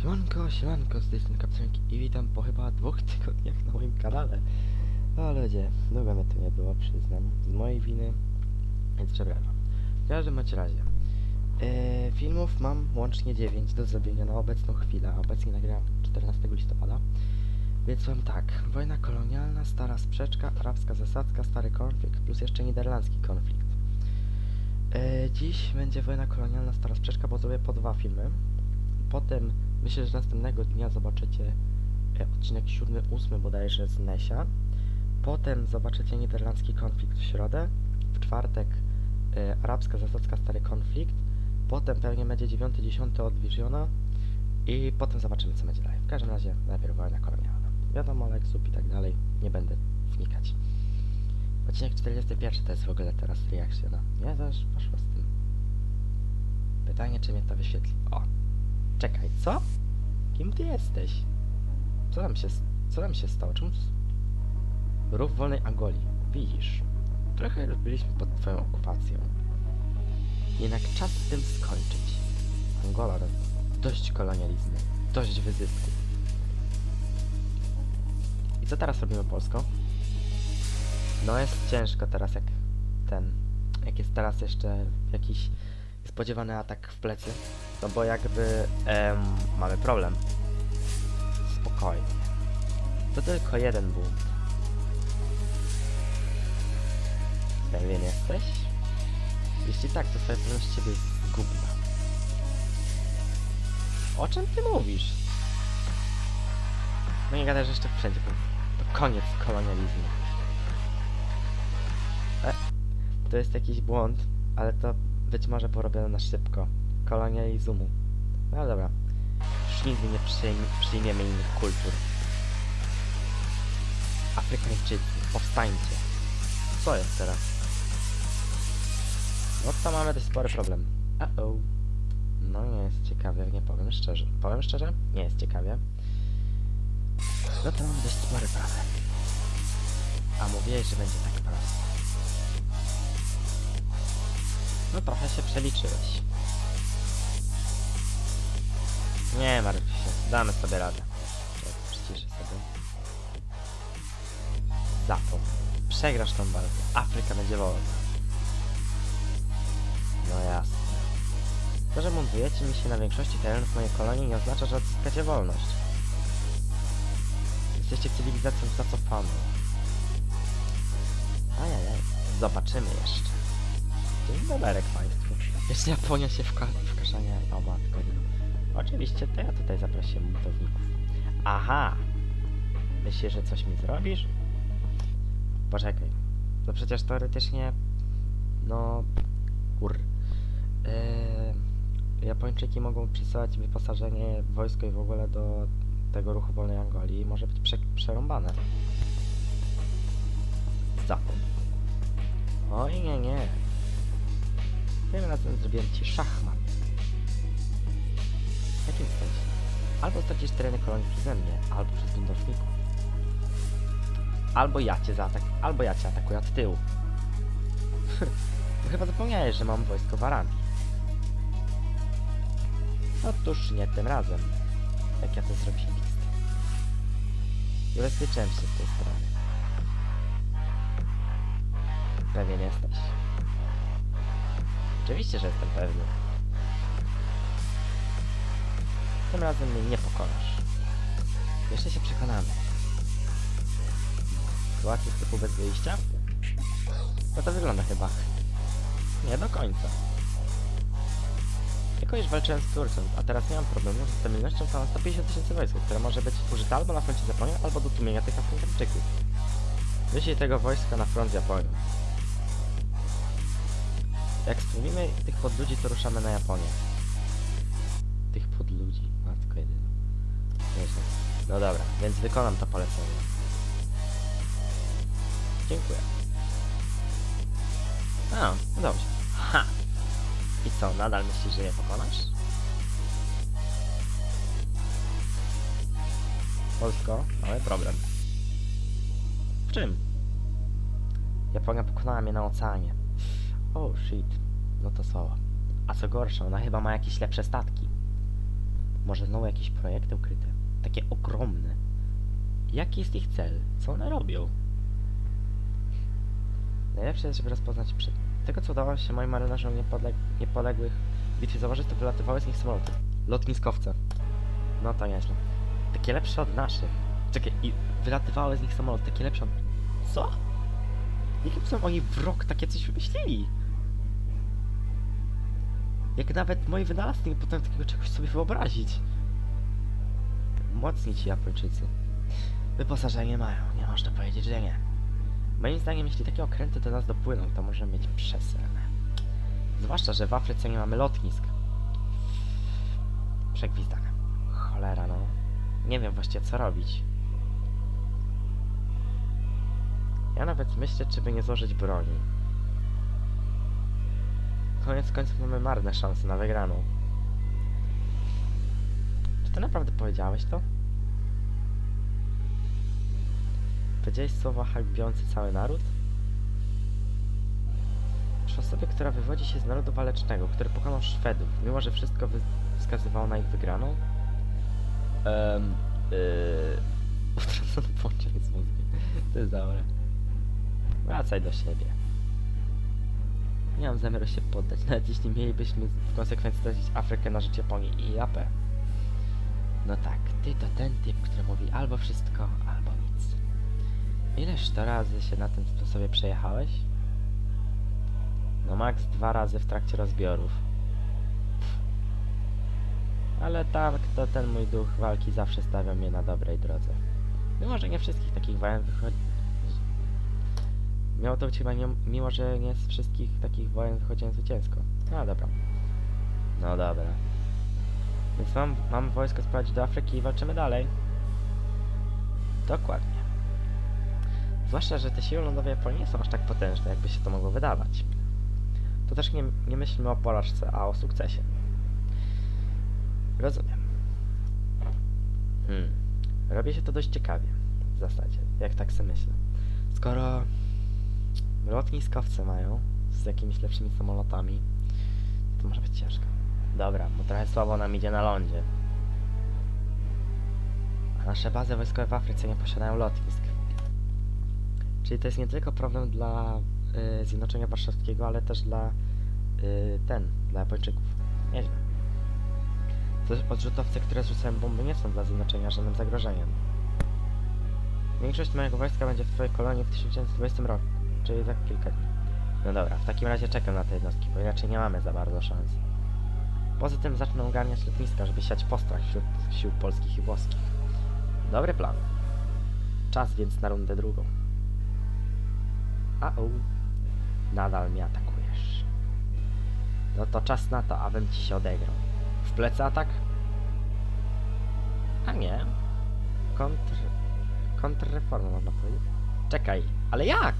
Siemanko, siemanko, z tej strony i witam po chyba dwóch tygodniach na moim kanale. O ludzie, długo mnie tu nie było, przyznam, z mojej winy, więc przepraszam. W każdym razie, e, filmów mam łącznie 9 do zrobienia na obecną chwilę, obecnie nagrałem 14 listopada. Więc mam tak, wojna kolonialna, stara sprzeczka, arabska zasadzka, stary konflikt, plus jeszcze niderlandzki konflikt. E, dziś będzie wojna kolonialna, stara sprzeczka, bo zrobię po dwa filmy. Potem myślę, że następnego dnia zobaczycie e, odcinek 7-8 bodajże z Nesia. Potem zobaczycie niderlandzki konflikt w środę. W czwartek e, arabska zasadzka, stary konflikt. Potem pewnie będzie 9-10 od Visiona. I potem zobaczymy co będzie dalej. W każdym razie najpierw wojna kolonialna. Wiadomo, Lexup i tak dalej. Nie będę wnikać. Odcinek 41 to jest w ogóle teraz reakcja na... Nie, już poszło z tym. Pytanie, czy mnie to wyświetli. O, Czekaj, co? Kim ty jesteś? Co tam się, co tam się stało? Czemu... Ruch wolnej Angolii. Widzisz, trochę już byliśmy pod twoją okupacją. Jednak czas z tym skończyć. Angola, no, dość kolonializmu, dość wyzysku. I co teraz robimy Polską? No jest ciężko teraz jak ten, jak jest teraz jeszcze jakiś spodziewany atak w plecy. No bo jakby em, mamy problem. Spokojnie. To tylko jeden bunt. Pewien jesteś? Jeśli tak, to twoja pewność ciebie jest zgubna. O czym ty mówisz? No nie gadaj, że jeszcze wszędzie. To koniec kolonializmu. E, to jest jakiś błąd, ale to być może porobione na szybko. Kolonializumu. No dobra. Już nigdy nie przyjm przyjmiemy innych kultur. Afrykańczycy, powstańcie. Co jest teraz? No to mamy dość spory problem. Uh-oh. No nie jest ciekawie, nie powiem szczerze. Powiem szczerze? Nie jest ciekawie. No to mamy dość spory problem. A mówiłeś, że będzie tak prosto. No trochę się przeliczyłeś. Nie martw się, damy sobie radę. Przyciszę sobie. Zapom. Przegrasz tą walkę. Afryka będzie wolna. No jasne. To, że montujecie mi się na większości terenów mojej kolonii nie oznacza, że odzyskacie wolność. Jesteście cywilizacją zacofaną. Ajajaj. Zobaczymy jeszcze. Dobry Państwu. Jeszcze Japonia się wka wkaszania... O matko. nie. Oczywiście, to ja tutaj zaprosiłem buntowników. Aha! Myślisz, że coś mi zrobisz? Poczekaj. No przecież teoretycznie... No... Kur... Yy, Japończyki mogą przysłać wyposażenie, wojsko i w ogóle do tego ruchu wolnej Angolii. Może być prze przerąbane. Zapom. Oj, nie, nie. Tym razem zrobiłem ci szachmat. W jakim sensie? Albo stracisz tereny kolonii przeze mnie, albo przez buntowników. Albo ja cię zaatak, albo ja cię atakuję od tyłu. no chyba zapomniałeś, że mam wojsko w Arabii. Otóż nie tym razem. Jak ja to zrobiłem. Ubezpieczyłem się z tej strony. Pewien jesteś. Oczywiście, że jestem pewny. Tym razem mnie nie pokonasz. Jeszcze się przekonamy. Sytuacja z typu bez wyjścia? No to wygląda chyba. Nie do końca. Jako już walczyłem z Turcją, a teraz nie mam problemu ze stabilnością całą 150 tysięcy wojsk, które może być użyte albo na froncie z Japonią, albo do tłumienia tych Afrykańczyków. Wyślij tego wojska na front z Japonią. Jak stłumimy tych podludzi, to ruszamy na Japonię. Tych podludzi, matko jedyna. Nieźle. No dobra, więc wykonam to polecenie. Dziękuję. A, no dobrze. Ha! I co, nadal myślisz, że je pokonasz? Polsko, mamy problem. W czym? Japonia pokonała mnie na oceanie. Oh shit. No to słabo. A co gorsza, ona chyba ma jakieś lepsze statki. Może znowu jakieś projekty ukryte? Takie ogromne. Jaki jest ich cel? Co one robią? Najlepsze jest, żeby rozpoznać przed... Tego, co udało się moim marynarzom niepodleg... niepodległych w bitwie zauważyć, to wylatywały z nich samoloty. Lotniskowce. No to nieźle. Takie lepsze od naszych. Czekaj, i wylatywały z nich samoloty, takie lepsze od... Co? Jakim są oni w rok takie coś wymyślili? Jak nawet moi wynalazcy nie potrafią takiego czegoś sobie wyobrazić. Mocni ci Japończycy. Wyposażenie mają, nie można powiedzieć, że nie. Moim zdaniem, jeśli takie okręty do nas dopłyną, to możemy mieć przeselne. Zwłaszcza, że w Afryce nie mamy lotnisk. Przegwizdane. Cholera, no. Nie wiem właściwie co robić. Ja nawet myślę, czy by nie złożyć broni. Koniec końców mamy marne szanse na wygraną. Czy ty naprawdę powiedziałeś to? Powiedziałeś słowa hańbiące cały naród? Przy osobie, która wywodzi się z narodu walecznego, który pokonał Szwedów, mimo że wszystko wskazywało na ich wygraną? Um, yy... Utracone połączenie z mózgiem. To jest dobre. Wracaj do siebie. Nie mam zamiaru się poddać, nawet jeśli mielibyśmy w konsekwencji stracić Afrykę na rzecz Japonii i Japę. No tak, ty to ten typ, który mówi albo wszystko, albo nic. Ileż to razy się na tym sposobie przejechałeś? No max dwa razy w trakcie rozbiorów. Ale tak, to ten mój duch walki zawsze stawia mnie na dobrej drodze. Mimo, że nie wszystkich takich wojen wychodzi... Miało to być chyba nie, mimo, że nie z wszystkich takich wojen wychodziłem zwycięsko. No dobra. No dobra. Więc mam, mam wojsko sprowadzić do Afryki i walczymy dalej. Dokładnie. Zwłaszcza, że te siły lądowe Japonii nie są aż tak potężne, jakby się to mogło wydawać. To też nie, nie myślmy o porażce, a o sukcesie. Rozumiem. Hmm. Robi się to dość ciekawie. W zasadzie, jak tak sobie myślę. Skoro lotniskowce mają z jakimiś lepszymi samolotami, to może być ciężko. Dobra, bo trochę słabo nam idzie na lądzie. A nasze bazy wojskowe w Afryce nie posiadają lotnisk. Czyli to jest nie tylko problem dla y, Zjednoczenia Warszawskiego, ale też dla y, ten, dla Japończyków. Nieźle. To odrzutowce, które rzucają bomby nie są dla Zjednoczenia żadnym zagrożeniem. Większość mojego wojska będzie w twojej kolonii w 1920 roku, czyli za kilka dni. No dobra, w takim razie czekam na te jednostki, bo inaczej nie mamy za bardzo szans. Poza tym zacznę ogarniać lotniska, żeby siać postrach wśród sił polskich i włoskich. Dobry plan. Czas więc na rundę drugą. A o, nadal mnie atakujesz. No to czas na to, abym ci się odegrał. W plecy atak? A nie. Kontr... Kontrreforma można powiedzieć. Czekaj, ale jak?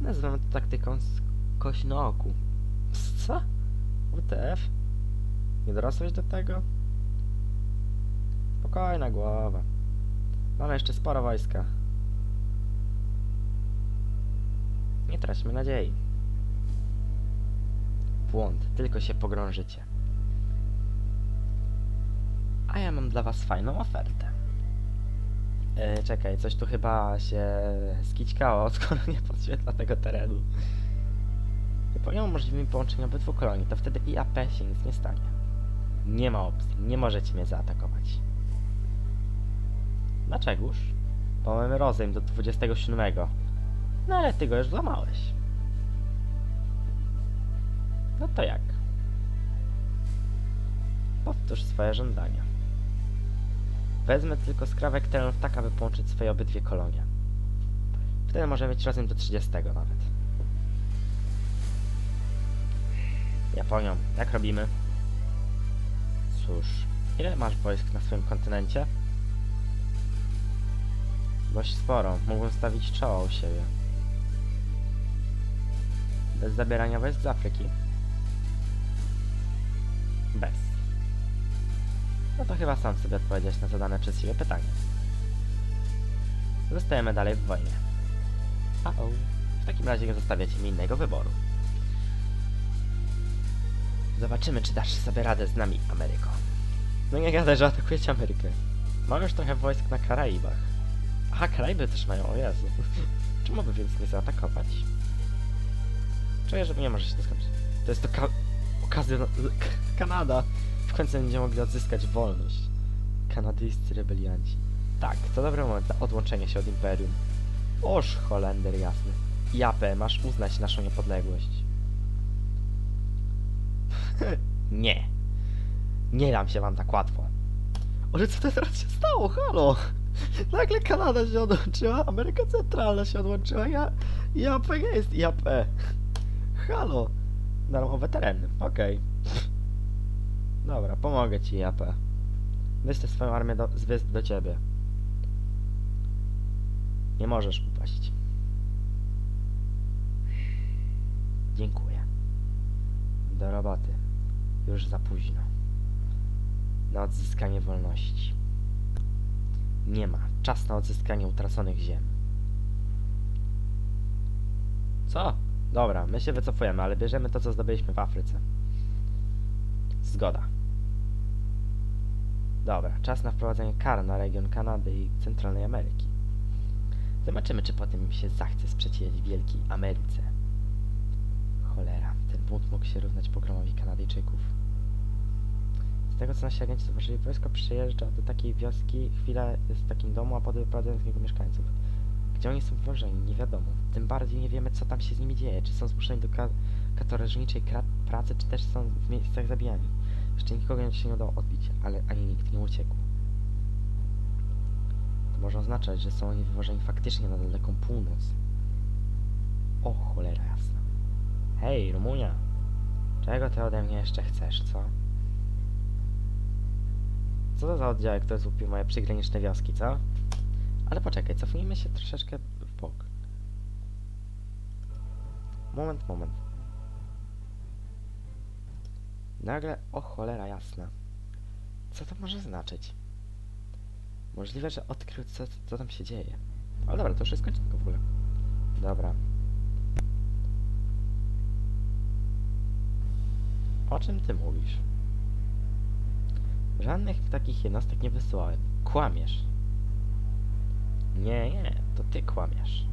Nazywamy to taktyką z kość na oku. Co? WTF? Nie dorosłeś do tego? Spokojna głowa. Mamy jeszcze sporo wojska. Nie traćmy nadziei. Błąd, tylko się pogrążycie. A ja mam dla was fajną ofertę. E, czekaj, coś tu chyba się skićkało, skoro nie podświetla tego terenu. Pomimo możliwymi połączenia obydwu kolonii, to wtedy IAP się nic nie stanie. Nie ma opcji, nie możecie mnie zaatakować. Dlaczegoż? Bo mamy rozejm do 27. No ale ty go już złamałeś. No to jak? Powtórz swoje żądania. Wezmę tylko skrawek terenów tak, aby połączyć swoje obydwie kolonie. Wtedy możemy mieć rozejm do 30 nawet. Japonią, jak robimy? Cóż, ile masz wojsk na swoim kontynencie? Dość sporo, mógłbym stawić czoło u siebie. Bez zabierania wojsk z Afryki? Bez. No to chyba sam sobie odpowiedzieć na zadane przez siebie pytanie. Zostajemy dalej w wojnie. A o. W takim razie nie zostawiacie mi innego wyboru. Zobaczymy, czy dasz sobie radę z nami, Ameryko. No nie gadaj, że atakujecie Amerykę. Mam już trochę wojsk na Karaibach. Aha, Karaiby też mają, o Jezu. Czemu by więc nie zaatakować? Czuję, że nie może się to skończyć. To jest to ka okazja... na- K Kanada! W końcu będziemy mogli odzyskać wolność. Kanadyjscy rebelianci. Tak, to dobry moment na odłączenie się od Imperium. Oż, Holender jasny. Japę, masz uznać naszą niepodległość. nie. Nie dam się wam tak łatwo. Ale co to teraz się stało? Halo! Nagle Kanada się odłączyła, Ameryka Centralna się odłączyła, ja... Japę jest Japę. Halo! Darmowe tereny, okej. Dobra, pomogę ci, Japę. Wyślę swoją armię do, z wysp do ciebie. Nie możesz upaść. Dziękuję. Do roboty. Już za późno. Na odzyskanie wolności. Nie ma. Czas na odzyskanie utraconych ziem. Co? Dobra, my się wycofujemy, ale bierzemy to, co zdobyliśmy w Afryce. Zgoda. Dobra, czas na wprowadzenie kar na region Kanady i Centralnej Ameryki. Zobaczymy, czy potem się zachce sprzeciwiać Wielkiej Ameryce. Cholera, ten bunt mógł się równać pogromowi Kanadyjczyków. Z tego, co nasi agenci zauważyli, wojsko przyjeżdża do takiej wioski, chwilę jest w takim domu, a potem wyprowadzają z niego mieszkańców. Gdzie oni są włożeni, nie wiadomo. Tym bardziej nie wiemy, co tam się z nimi dzieje. Czy są zmuszeni do kra- pracy, czy też są w miejscach zabijani. Jeszcze nikogo się nie udało odbić, ale ani nikt nie uciekł. To może oznaczać, że są oni wywożeni faktycznie na daleką północ. O, cholera jasna. Hej, Rumunia! Czego ty ode mnie jeszcze chcesz, co? Co to za oddziały, które złupił moje przygraniczne wioski, co? Ale poczekaj, cofnijmy się troszeczkę w bok. Moment, moment. Nagle, o cholera jasna. Co to może znaczyć? Możliwe, że odkrył, co, co tam się dzieje. Ale dobra, to już jest końcówka w ogóle. Dobra. O czym ty mówisz? Żadnych takich jednostek nie wysyłałem. Kłamiesz. Nie, nie, to ty kłamiesz.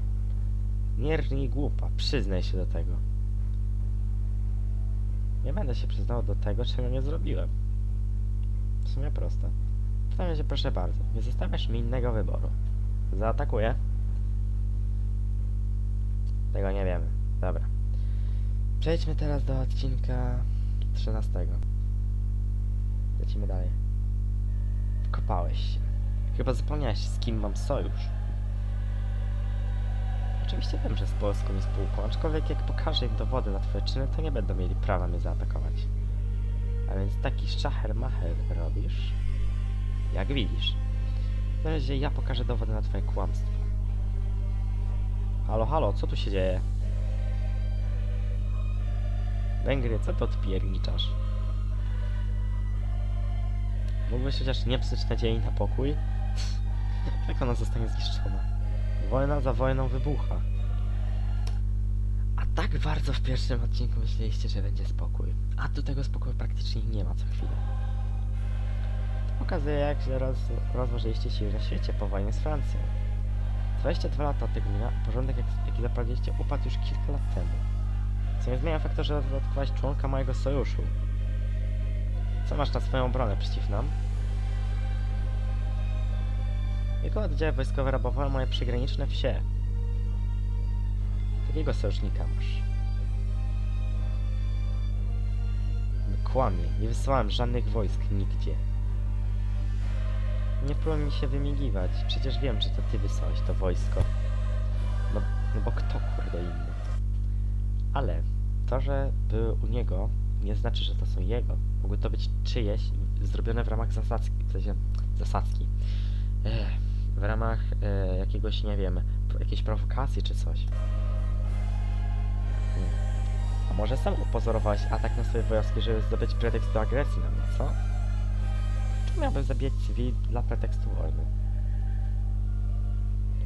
Nie rżnij głupa, przyznaj się do tego. Nie będę się przyznał do tego, czego nie zrobiłem. W sumie proste. Takim razie proszę bardzo, nie zostawiasz mi innego wyboru. Zaatakuję? Tego nie wiemy. Dobra. Przejdźmy teraz do odcinka 13. Lecimy dalej. Wkopałeś się. Chyba zapomniałeś, z kim mam sojusz. Oczywiście wiem, że z Polską i spółką, aczkolwiek jak pokażę im dowody na twoje czyny, to nie będą mieli prawa mnie zaatakować. A więc taki szacher-macher robisz? Jak widzisz. Na razie ja pokażę dowody na twoje kłamstwo. Halo, halo, co tu się dzieje? Węgry, co to odpierniczasz? Mógłbyś chociaż nie psuć nadziei na pokój? Jak ona zostanie zniszczona? Wojna za wojną wybucha. A tak bardzo w pierwszym odcinku myśleliście, że będzie spokój. A tu tego spokoju praktycznie nie ma co chwilę. To pokazuje, jak się roz, rozłożyliście siły na świecie po wojnie z Francją. 22 lata od tego porządek, jak, jaki zaprowadziliście, upadł już kilka lat temu. Co nie zmienia faktu, że zaatakować członka mojego sojuszu. Co masz na swoją obronę przeciw nam? Jego oddziały wojskowe rabowały moje przygraniczne wsie. Takiego sojusznika masz. Kłamie, nie wysyłałem żadnych wojsk nigdzie. Nie próbuj mi się wymigiwać, przecież wiem, że to ty wysłałeś to wojsko. No, no bo kto kurde inny? Ale to, że były u niego, nie znaczy, że to są jego. Mogły to być czyjeś, zrobione w ramach zasadzki, w sensie zasadzki. Ech, w ramach e, jakiegoś, nie wiem, jakiejś prowokacji czy coś. A może sam upozorowałeś atak na swoje wioski, żeby zdobyć pretekst do agresji na mnie, co? Czemu miałbym zabijać cywili dla pretekstu wojny?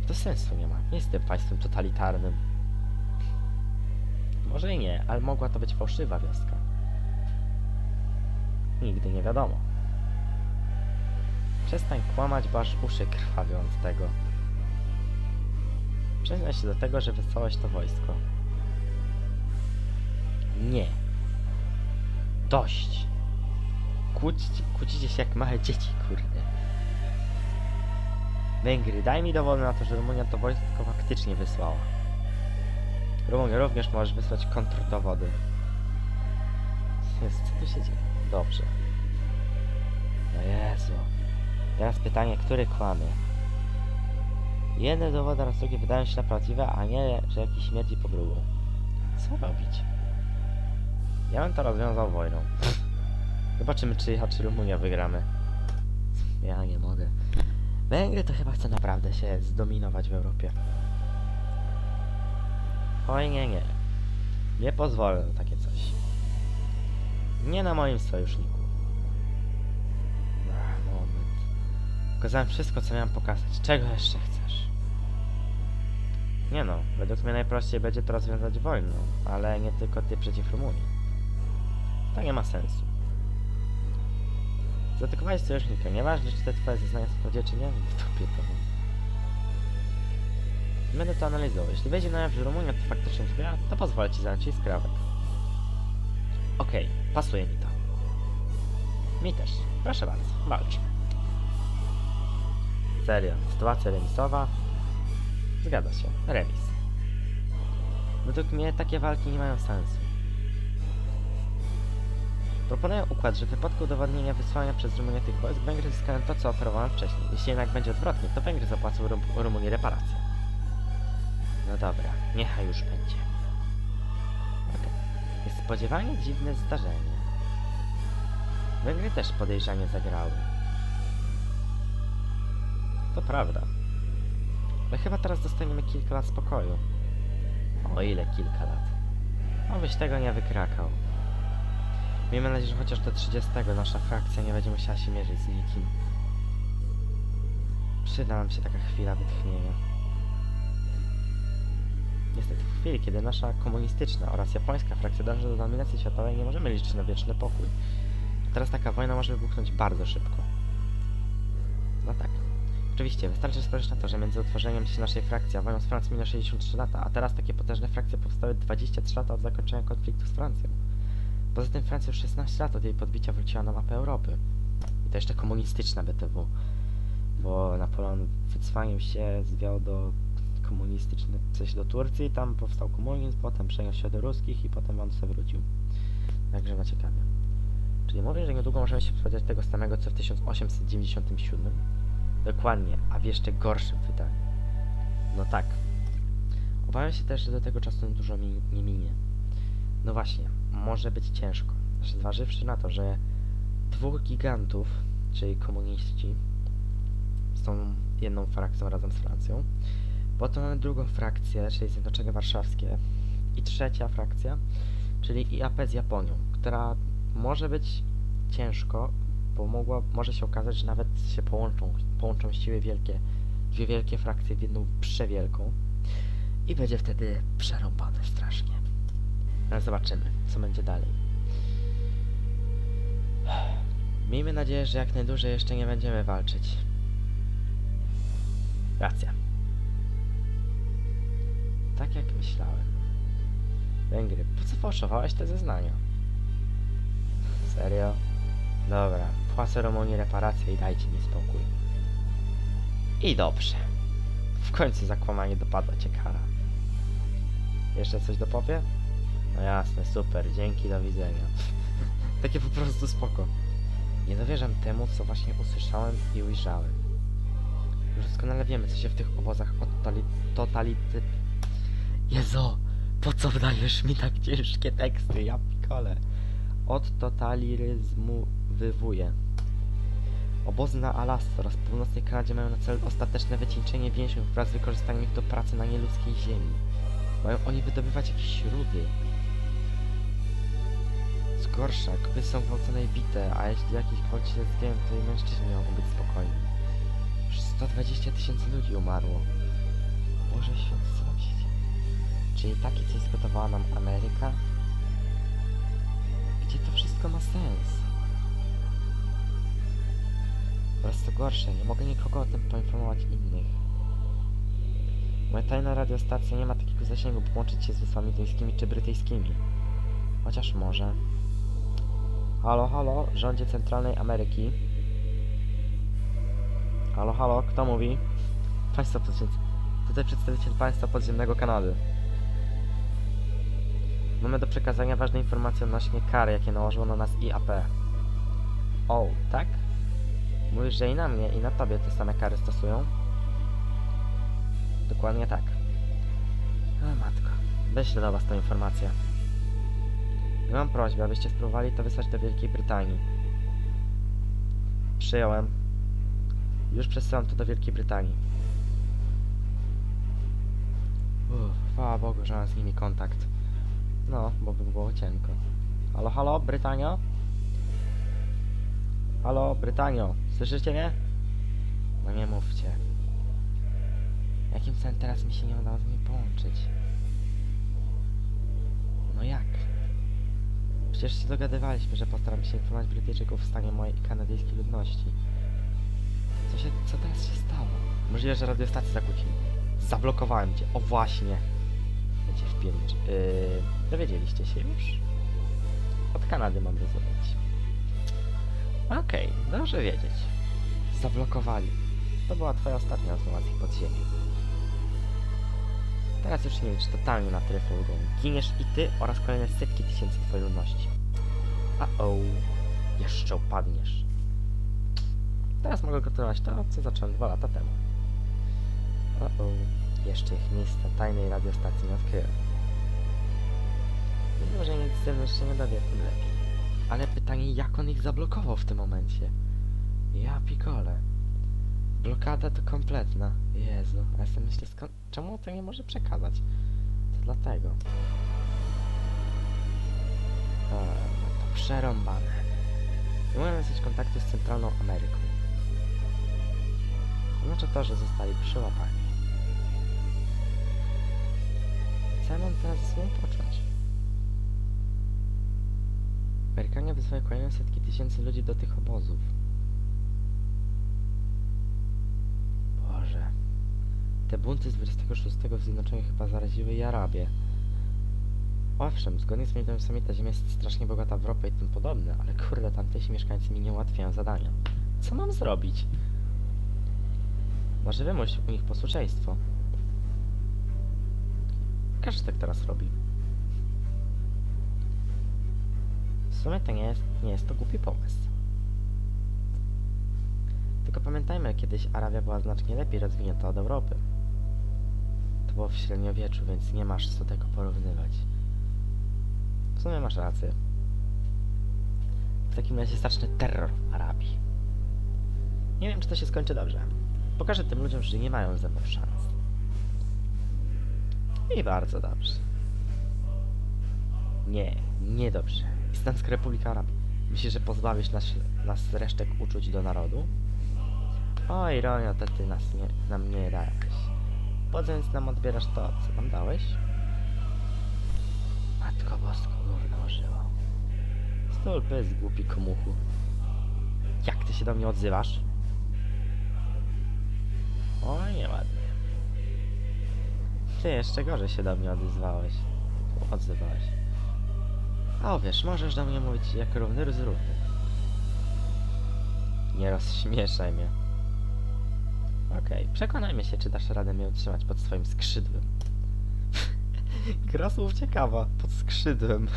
To sensu nie ma. Nie jestem państwem totalitarnym. Może i nie, ale mogła to być fałszywa wioska. Nigdy nie wiadomo. Przestań kłamać, bo aż uszy krwawią od tego. Przyznaj się do tego, że wysłałeś to wojsko. Nie. Dość. Kłócicie, kłócicie się jak małe dzieci, kurde. Węgry, daj mi dowody na to, że Rumunia to wojsko faktycznie wysłała. Rumunia, również możesz wysłać kontrdowody. Co tu się dzieje? Dobrze. No Jezu. Teraz pytanie, który kłamie? Jedne dowody oraz drugie wydają się na prawdziwe, a nie, że jakiś śmierdzi po drugu. Co robić? Ja bym to rozwiązał wojną. Zobaczymy, czy ja, czy Rumunia wygramy. Ja nie mogę. Węgry to chyba chce naprawdę się zdominować w Europie. Oj, nie, nie. Nie pozwolę na takie coś. Nie na moim sojuszniku. Pokazałem wszystko, co miałem pokazać. Czego jeszcze chcesz? Nie no, według mnie najprościej będzie to rozwiązać wojną, ale nie tylko ty przeciw Rumunii. To nie ma sensu. Zaatakowałeś sojusznika. Nieważne, czy te twoje zeznania są prawdziwe, czy nie, w dupie to. Będę to analizował. Jeśli wejdzie na jaw, że Rumunia to faktycznie zbiera, to pozwolę ci zająć jej skrawek. Okej, pasuje mi to. Mi też. Proszę bardzo, walcz. Serio, sytuacja remisowa. Zgadza się, remis. Według mnie takie walki nie mają sensu. Proponuję układ, że w wypadku udowodnienia wysłania przez Rumunię tych wojsk Węgry zyskają to, co oferowałem wcześniej. Jeśli jednak będzie odwrotnie, to Węgry zapłacą Rum Rumunii reparacje. No dobra, niechaj już będzie. Okej. Jest dziwne zdarzenie. Węgry też podejrzanie zagrały. To prawda. Ale chyba teraz dostaniemy kilka lat spokoju. O ile kilka lat. Obyś tego nie wykrakał. Miejmy nadzieję, że chociaż do 30 nasza frakcja nie będzie musiała się mierzyć z nikim. Przyda nam się taka chwila wytchnienia. Niestety, w chwili, kiedy nasza komunistyczna oraz japońska frakcja dąży do dominacji światowej, nie możemy liczyć na wieczny pokój. Teraz taka wojna może wybuchnąć bardzo szybko. No tak. Oczywiście, wystarczy spojrzeć na to, że między utworzeniem się naszej frakcji a wojną z Francją minęło 63 lata, a teraz takie potężne frakcje powstały 23 lata od zakończenia konfliktu z Francją. Poza tym Francja już 16 lat od jej podbicia wróciła na mapę Europy. I to jeszcze komunistyczna BTW. Bo Napoleon wycwanił się, zwiał do komunistyczny, sensie do Turcji, tam powstał komunizm, potem przeniósł się do ruskich i potem on się wrócił. Także na ciekawie. Czyli mówię, że niedługo możemy się spodziewać tego samego co w 1897. Dokładnie, a w jeszcze gorszym wydaniu. No tak. Obawiam się też, że do tego czasu dużo mi nie minie. No właśnie, może być ciężko. Znaczy, zważywszy na to, że dwóch gigantów, czyli komuniści, są jedną frakcją razem z Francją. Potem mamy drugą frakcję, czyli Zjednoczenie Warszawskie. I trzecia frakcja, czyli IAP z Japonią, która może być ciężko, bo mogła, może się okazać, że nawet się połączą, połączą siły wielkie, dwie wielkie frakcje w jedną przewielką i będzie wtedy przerąbane strasznie. Ale zobaczymy, co będzie dalej. Miejmy nadzieję, że jak najdłużej jeszcze nie będziemy walczyć. Racja. Tak jak myślałem. Węgry, po co fałszowałeś te zeznania? Serio? Dobra, płacę Rumunii reparacje i dajcie mi spokój. I dobrze. W końcu zakłamanie dopadła cię kara. Jeszcze coś dopowie? No jasne, super, dzięki, do widzenia. Takie po prostu spoko. Nie dowierzam temu, co właśnie usłyszałem i ujrzałem. Już doskonale wiemy, co się w tych obozach totali totality... Jezu, po co dajesz mi tak ciężkie teksty, ja pikole. Od totaliryzmu wywuje. Obozy na Alasce oraz północnej Kanadzie mają na celu ostateczne wycieńczenie więźniów wraz z wykorzystaniem ich do pracy na nieludzkiej ziemi. Mają oni wydobywać jakieś śrudy. Co gorsza, kobiety są gwałcone i bite, a jeśli jakiś gwałt się zgięł, to i mężczyźni mogą być spokojni. Już 120 tysięcy ludzi umarło. Boże święty, co nam się dzieje? Czyli takie coś zgotowała nam Ameryka? Wszystko ma sens? Coraz to gorsze, nie mogę nikogo o tym poinformować innych. Moja tajna radiostacja nie ma takiego zasięgu, by łączyć się z wyspami duńskimi czy brytyjskimi. Chociaż może. Halo, halo, rządzie Centralnej Ameryki. Halo, halo, kto mówi? Państwo podziemne. Tutaj przedstawiciel państwa podziemnego Kanady. Mamy do przekazania ważne informacje odnośnie kar, jakie nałożyło na nas IAP. O, tak? Mówisz, że i na mnie, i na tobie te same kary stosują? Dokładnie tak. O matko, wyślę do was tę informację. Mam prośbę, abyście spróbowali to wysłać do Wielkiej Brytanii. Przyjąłem. Już przesyłam to do Wielkiej Brytanii. Uff, chwała Bogu, że mam z nimi kontakt. No, bo by było cienko. Halo, halo, Brytanio? Halo, Brytanio, słyszycie mnie? No nie mówcie. Jakim cudem teraz mi się nie udało z nimi połączyć? No jak? Przecież się dogadywaliśmy, że postaram się informować Brytyjczyków o stanie mojej kanadyjskiej ludności. Co się, co teraz się stało? Możliwe, że radiostację zakłócili. Zablokowałem cię, o właśnie. Będzie w pięć. Yy, dowiedzieliście się już? Od Kanady mam rozumieć. Okej, dobrze wiedzieć. Zablokowali. To była twoja ostatnia rozmowa z ich podziemi. Teraz już nie licz totalnie na tryfę Giniesz i ty oraz kolejne setki tysięcy twojej ludności. A o, jeszcze upadniesz. Teraz mogę kontynuować to, co zacząłem dwa lata temu. O, jeszcze ich miejsca tajnej radiostacji nie odkryłem. Mimo, że nic ze mną jeszcze nie dowie, tym lepiej. Ale pytanie, jak on ich zablokował w tym momencie? Ja pikole. Blokada to kompletna. Jezu, a ja sobie myślę, skąd, czemu to nie może przekazać? To dlatego. To przerąbane. Nie mogę nawiązać kontaktu z Centralną Ameryką. Znaczy to, że zostali przyłapani. Co ja mam teraz ze sobą począć? Amerykanie wysłają kolejne setki tysięcy ludzi do tych obozów. Boże. Te bunty z 26 w Zjednoczonych chyba zaraziły i Arabię. Owszem, zgodnie z moimi domysłami ta ziemia jest strasznie bogata w ropę i tym podobne, ale kurde, tamtejsi mieszkańcy mi nie ułatwiają zadania. Co mam zrobić? Może wymusić u nich posłuszeństwo. Każdy tak teraz robi. W sumie to nie jest, nie jest to głupi pomysł. Tylko pamiętajmy, kiedyś Arabia była znacznie lepiej rozwinięta od Europy. To było w średniowieczu, więc nie masz co tego porównywać. W sumie masz rację. W takim razie zacznę terror Arabii. Nie wiem, czy to się skończy dobrze. Pokażę tym ludziom, że nie mają ze mną szans. I bardzo dobrze. Nie, nie dobrze. Islamska Republika Arabii. Myślisz, że pozbawisz nas, nas resztek uczuć do narodu? O, ironia, to ty nas nie, nam nie dałeś. Po nam odbierasz to, co nam dałeś? Matko bosko, gówno żyło. Stol bez głupi komuchu. Jak ty się do mnie odzywasz? O, nieładnie. Ty jeszcze gorzej się do mnie odezwałeś. Odzywałeś. A wiesz, możesz do mnie mówić jak równy z równym. Nie rozśmieszaj mnie. Okej, przekonajmy się, czy dasz radę mnie utrzymać pod swoim skrzydłem. Gra słów ciekawa, pod skrzydłem.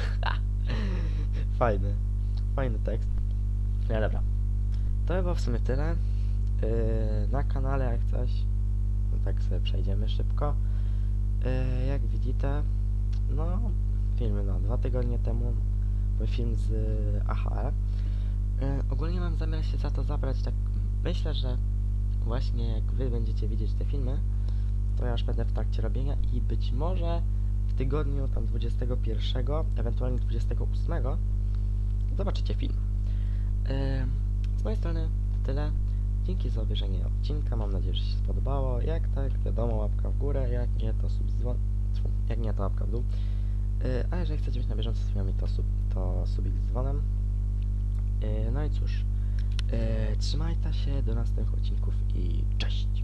Fajny, fajny tekst. No dobra, to chyba w sumie tyle. Yy, na kanale jak coś, no tak sobie przejdziemy szybko. Yy, jak widzicie, no filmy no dwa tygodnie temu był film z AHE. Yy, ogólnie mam zamiar się za to zabrać, tak myślę, że właśnie jak wy będziecie widzieć te filmy, to ja już będę w trakcie robienia i być może w tygodniu tam 21, ewentualnie 28 zobaczycie film. Yy, z mojej strony tyle. Dzięki za obejrzenie odcinka, mam nadzieję, że się spodobało. Jak tak, wiadomo, łapka w górę, jak nie, to sub dzwon... tfu, jak nie, to łapka w dół. Yy, a jeżeli chcecie być na bieżąco z filmami, to, sub, to subik z dzwonem. Yy, no i cóż, E, trzymajcie się do następnych odcinków i cześć!